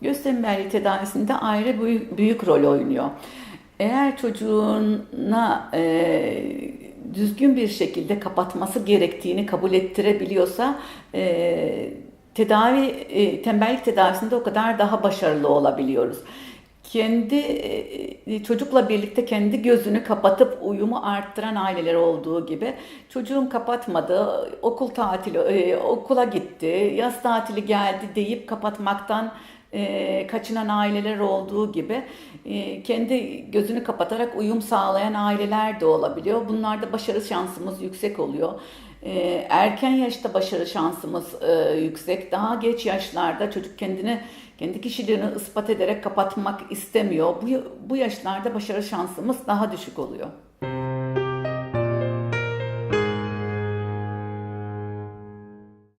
Tembelliği tedavisinde aile büyük, büyük rol oynuyor. Eğer çocuğuna e, düzgün bir şekilde kapatması gerektiğini kabul ettirebiliyorsa e, tedavi e, tembellik tedavisinde o kadar daha başarılı olabiliyoruz. Kendi e, çocukla birlikte kendi gözünü kapatıp uyumu arttıran aileler olduğu gibi çocuğum kapatmadı, okul tatili, e, okula gitti, yaz tatili geldi deyip kapatmaktan e, kaçınan aileler olduğu gibi e, kendi gözünü kapatarak uyum sağlayan aileler de olabiliyor. Bunlarda başarı şansımız yüksek oluyor. E, erken yaşta başarı şansımız e, yüksek. Daha geç yaşlarda çocuk kendini kendi kişiliğini ispat ederek kapatmak istemiyor. Bu, bu yaşlarda başarı şansımız daha düşük oluyor.